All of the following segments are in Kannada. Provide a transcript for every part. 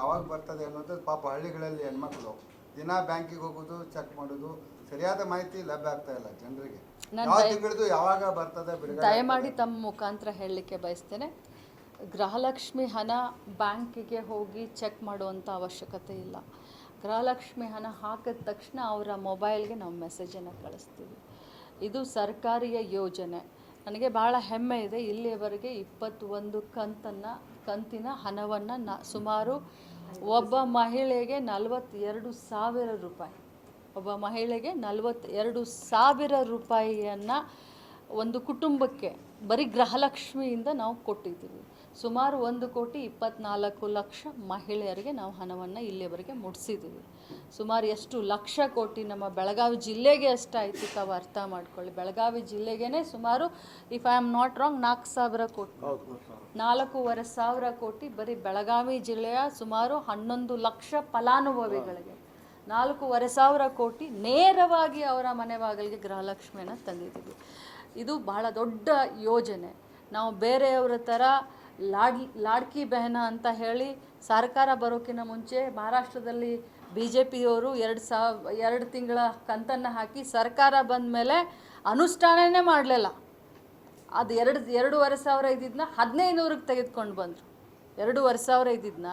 ಯಾವಾಗ ಬರ್ತದೆ ಅನ್ನೋದು ಪಾಪ ಹಳ್ಳಿಗಳಲ್ಲಿ ಹೆಣ್ಮಕ್ಳು ದಿನ ಬ್ಯಾಂಕಿಗೆ ಹೋಗೋದು ಚೆಕ್ ಮಾಡೋದು ಸರಿಯಾದ ಮಾಹಿತಿ ಲಭ್ಯ ಆಗ್ತಾ ಇಲ್ಲ ಜನರಿಗೆ. ನಾನ್ ಯಾವ ತಿಂಗಳದು ಯಾವಾಗ ಬರ್ತದೆ ದಯಮಾಡಿ ತಮ್ಮ ಮುಖಾಂತರ ಹೇಳಲಿಕ್ಕೆ ಬಯಸ್ತೇನೆ. ಗೃಹಲಕ್ಷ್ಮಿ ಹಣ ಬ್ಯಾಂಕಿಗೆ ಹೋಗಿ ಚೆಕ್ ಮಾಡುವಂಥ ಅವಶ್ಯಕತೆ ಇಲ್ಲ. ಗೃಹಲಕ್ಷ್ಮಿ ಹಣ ಹಾಕಿದ ತಕ್ಷಣ ಅವರ ಮೊಬೈಲ್ಗೆ ನಾವು ಮೆಸೇಜನ್ನು ಕಳಿಸ್ತೀವಿ. ಇದು ಸರ್ಕಾರಿಯ ಯೋಜನೆ. ನನಗೆ ಭಾಳ ಹೆಮ್ಮೆ ಇದೆ. ಇಲ್ಲಿಯವರೆಗೆ ಇಪ್ಪತ್ತೊಂದು ಕಂತನ್ನು, ಕಂತಿನ ಹಣವನ್ನು ನ, ಸುಮಾರು ಒಬ್ಬ ಮಹಿಳೆಗೆ ನಲವತ್ತೆರಡು ಸಾವಿರ ರೂಪಾಯಿ. ಒಬ್ಬ ಮಹಿಳೆಗೆ ನಲವತ್ತೆರಡು ಸಾವಿರ ರೂಪಾಯಿಯನ್ನು ಒಂದು ಕುಟುಂಬಕ್ಕೆ ಬರೀ ಗೃಹಲಕ್ಷ್ಮಿಯಿಂದ ನಾವು ಕೊಟ್ಟಿದ್ದೀವಿ. ಸುಮಾರು ಒಂದು ಕೋಟಿ ಇಪ್ಪತ್ನಾಲ್ಕು ಲಕ್ಷ ಮಹಿಳೆಯರಿಗೆ ನಾವು ಹಣವನ್ನು ಇಲ್ಲಿಯವರೆಗೆ ಮುಡಿಸಿದ್ದೀವಿ. ಸುಮಾರು ಎಷ್ಟು ಲಕ್ಷ ಕೋಟಿ ನಮ್ಮ ಬೆಳಗಾವಿ ಜಿಲ್ಲೆಗೆ ಎಷ್ಟಾಯಿತು ತಾವು ಅರ್ಥ ಮಾಡ್ಕೊಳ್ಳಿ. ಬೆಳಗಾವಿ ಜಿಲ್ಲೆಗೇ ಸುಮಾರು if I am not wrong ನಾಲ್ಕು ಸಾವಿರ ಕೋಟಿ. ನಾಲ್ಕೂವರೆ ಸಾವಿರ ಕೋಟಿ ಬರೀ ಬೆಳಗಾವಿ ಜಿಲ್ಲೆಯ ಸುಮಾರು ಹನ್ನೊಂದು ಲಕ್ಷ ಫಲಾನುಭವಿಗಳಿಗೆ. ನಾಲ್ಕೂವರೆ ಸಾವಿರ ಕೋಟಿ ನೇರವಾಗಿ ಅವರ ಮನೆ ಬಾಗಿಲಿಗೆ ಗೃಹಲಕ್ಷ್ಮಿಯನ್ನು ತಂದಿದ್ದೀವಿ. ಇದು ಬಹಳ ದೊಡ್ಡ ಯೋಜನೆ. ನಾವು ಬೇರೆಯವರ ಥರ ಲಾಡ್, ಲಾಡ್ಕಿ ಬೆಹನ ಅಂತ ಹೇಳಿ ಸರ್ಕಾರ ಬರೋಕ್ಕಿಂತ ಮುಂಚೆ ಮಹಾರಾಷ್ಟ್ರದಲ್ಲಿ ಬಿ ಜೆ ಪಿಯವರು ಎರಡು ಸಾವ ಎರಡು ತಿಂಗಳ ಕಂತನ್ನು ಹಾಕಿ ಸರ್ಕಾರ ಬಂದ ಮೇಲೆ ಅನುಷ್ಠಾನನೇ ಮಾಡಲಿಲ್ಲ. ಅದು ಎರಡು, ಎರಡೂವರೆ ಸಾವಿರ ಇದ್ದಿದ್ದನ್ನ ಹದಿನೈದು ನೂರಕ್ಕೆ ತೆಗೆದುಕೊಂಡು ಬಂದರು. ಎರಡೂವರೆ ಸಾವಿರ ಇದ್ದಿದ್ದನ್ನ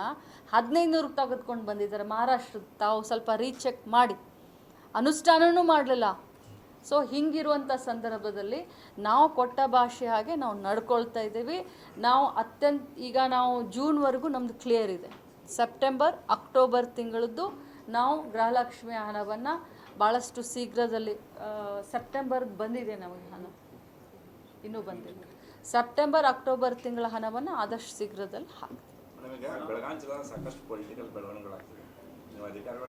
ನೂರಕ್ಕೆ ತೆಗೆದುಕೊಂಡು ಬಂದಿದ್ದಾರೆ ಮಹಾರಾಷ್ಟ್ರದ ತಾವು ಸ್ವಲ್ಪ ರೀಚೆಕ್ ಮಾಡಿ. ಅನುಷ್ಠಾನನೂ ಮಾಡಲಿಲ್ಲ. ಸೊ ಹಿಂಗಿರುವಂಥ ಸಂದರ್ಭದಲ್ಲಿ ನಾವು ಕೊಟ್ಟ ಭಾಷೆ ಹಾಗೆ ನಾವು ನಡ್ಕೊಳ್ತಾ ಇದ್ದೀವಿ. ನಾವು ಅತ್ಯಂತ, ಈಗ ನಾವು ಜೂನ್ವರೆಗೂ ನಮ್ಮದು ಕ್ಲಿಯರ್ ಇದೆ. ಸೆಪ್ಟೆಂಬರ್ ಅಕ್ಟೋಬರ್ ತಿಂಗಳದ್ದು ನಾವು ಗೃಹಲಕ್ಷ್ಮಿ ಹಣವನ್ನು ಭಾಳಷ್ಟು ಶೀಘ್ರದಲ್ಲಿ ಸೆಪ್ಟೆಂಬರ್ಗೆ ಬಂದಿದೆ ನಮಗೆ ಹಣ. ಇನ್ನೂ ಬಂದಿಲ್ಲ. ಸೆಪ್ಟೆಂಬರ್ ಅಕ್ಟೋಬರ್ ತಿಂಗಳ ಹಣವನ್ನು ಆದಷ್ಟು ಶೀಘ್ರದಲ್ಲಿ ಹಾಕ್ತೀವಿ.